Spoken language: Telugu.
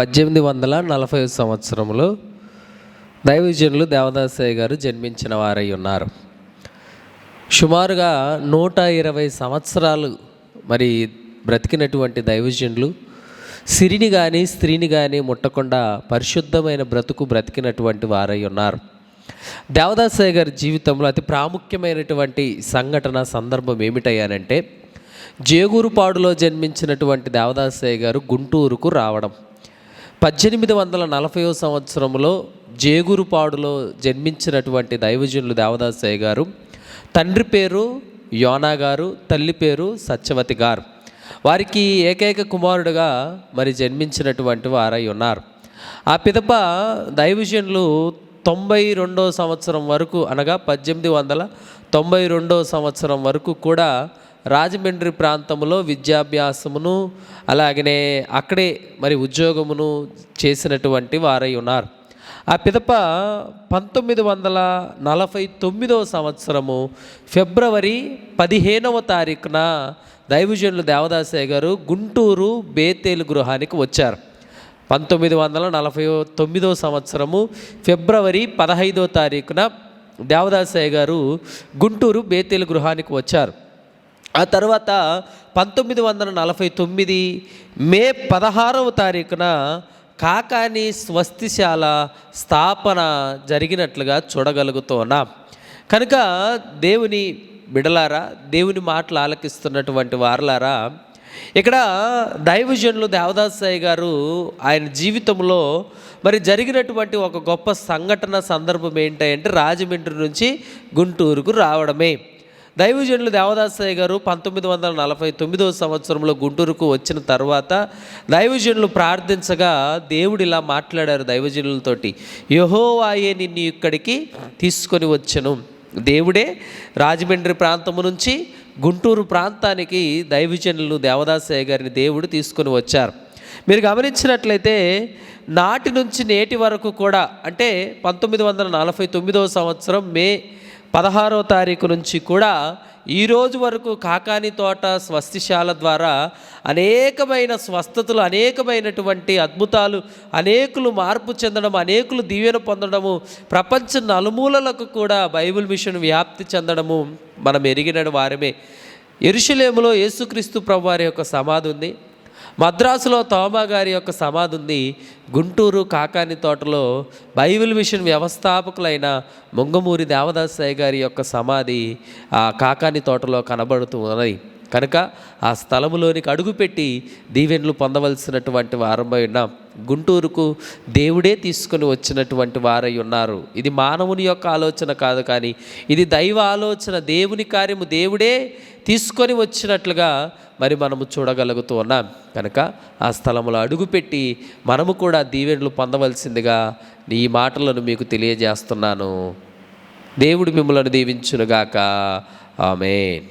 పద్దెనిమిది వందల నలభై సంవత్సరంలో దైవజనులు దేవదాసయ్య గారు జన్మించిన వారై ఉన్నారు. సుమారుగా నూట ఇరవై సంవత్సరాలు మరి బ్రతికినటువంటి దైవజనులు సిరిని కానీ స్త్రీని కానీ ముట్టకుండా పరిశుద్ధమైన బ్రతుకు బ్రతికినటువంటి వారై ఉన్నారు. దేవదాసయ్య గారి జీవితంలో అతి ప్రాముఖ్యమైనటువంటి సంఘటన సందర్భం ఏమిటయ్యానంటే జేగూరుపాడులో జన్మించినటువంటి దేవదాసయ్య గారు గుంటూరుకు రావడం. పద్దెనిమిది వందల నలభైవ సంవత్సరంలో జేగురుపాడులో జన్మించినటువంటి దైవజనులు దేవదాసయ్య గారు తండ్రి పేరు యోనా గారు తల్లి పేరు సత్యవతి గారు. వారికి ఏకైక కుమారుడుగా మరి జన్మించినటువంటి వారై ఉన్నారు. ఆ పిదప దైవజనులు తొంభై రెండో సంవత్సరం వరకు అనగా పద్దెనిమిది వందల తొంభై రెండో సంవత్సరం వరకు కూడా రాజమండ్రి ప్రాంతంలో విద్యాభ్యాసమును అలాగనే అక్కడే మరి ఉద్యోగమును చేసినటువంటి వారై ఉన్నారు. ఆ పిదప పంతొమ్మిది వందల నలభై తొమ్మిదవ సంవత్సరము ఫిబ్రవరి పదిహేనవ తారీఖున దైవజనులు దేవదాసయ్య గారు గుంటూరు బేతేలు గృహానికి వచ్చారు. పంతొమ్మిది వందల నలభై తొమ్మిదో సంవత్సరము ఫిబ్రవరి పదహైదో తారీఖున దేవదాసయ్య గారు గుంటూరు బేతేలు గృహానికి వచ్చారు. ఆ తర్వాత పంతొమ్మిది వందల నలభై తొమ్మిది మే పదహారవ తారీఖున కాకాని స్వస్తిశాల స్థాపన జరిగినట్లుగా చూడగలుగుతున్నాం. కనుక దేవుని బిడలారా దేవుని మాటలు ఆలకిస్తున్నటువంటి వారలారా ఇక్కడ దైవజనులు దేవదాసాయి గారు ఆయన జీవితంలో మరి జరిగినటువంటి ఒక గొప్ప సంఘటన సందర్భం ఏంటంటే రాజమండ్రి నుంచి గుంటూరుకు రావడమే. దైవజనులు దేవదాసయ్య గారు పంతొమ్మిది వందల నలభై తొమ్మిదవ సంవత్సరంలో గుంటూరుకు వచ్చిన తర్వాత దైవజనులు ప్రార్థించగా దేవుడు ఇలా మాట్లాడారు దైవజనులతోటి యహోవాయే నిన్ను ఇక్కడికి తీసుకొని వచ్చను. దేవుడే రాజమండ్రి ప్రాంతము నుంచి గుంటూరు ప్రాంతానికి దైవజనులు దేవదాసయ్య గారిని దేవుడు తీసుకొని వచ్చారు. మీరు గమనించినట్లయితే నాటి నుంచి నేటి వరకు కూడా అంటే పంతొమ్మిది వందల నలభై తొమ్మిదవ సంవత్సరం మే పదహారో తారీఖు నుంచి కూడా ఈ రోజు వరకు కాకాని తోట స్వస్తిశాల ద్వారా అనేకమైన స్వస్థతలు అనేకమైనటువంటి అద్భుతాలు అనేకులు మార్పు చెందడం అనేకులు దీవెన పొందడము ప్రపంచ నలుమూలలకు కూడా బైబిల్ మిషన్ వ్యాప్తి చెందడము మనం ఎరిగిన వారమే. ఎరుషులేములో యేసుక్రీస్తు ప్రభు వారి యొక్క సమాధి ఉంది. మద్రాసులో తోమా గారి యొక్క సమాధి ఉంది గుంటూరు కాకాని తోటలో బైబిల్ మిషన్ వ్యవస్థాపకులైన ముంగమూరి దేవదాసయ్య గారి యొక్క సమాధి ఆ కాకాని తోటలో కనబడుతూ ఉన్నది కనుక ఆ స్థలములోనికి అడుగుపెట్టి దీవెనలు పొందవలసినటువంటి వారమై ఉన్నాం గుంటూరుకు దేవుడే తీసుకొని వచ్చినటువంటి వారై ఉన్నారు. ఇది మానవుని యొక్క ఆలోచన కాదు కానీ ఇది దైవ ఆలోచన దేవుని కార్యము దేవుడే తీసుకొని వచ్చినట్లుగా మరి మనము చూడగలుగుతూ ఉన్నాం. కనుక ఆ స్థలంలో అడుగుపెట్టి మనము కూడా దీవెనలు పొందవలసిందిగా ఈ మాటలను మీకు తెలియజేస్తున్నాను. దేవుడు మిమ్మలను దీవించునుగాక. ఆమె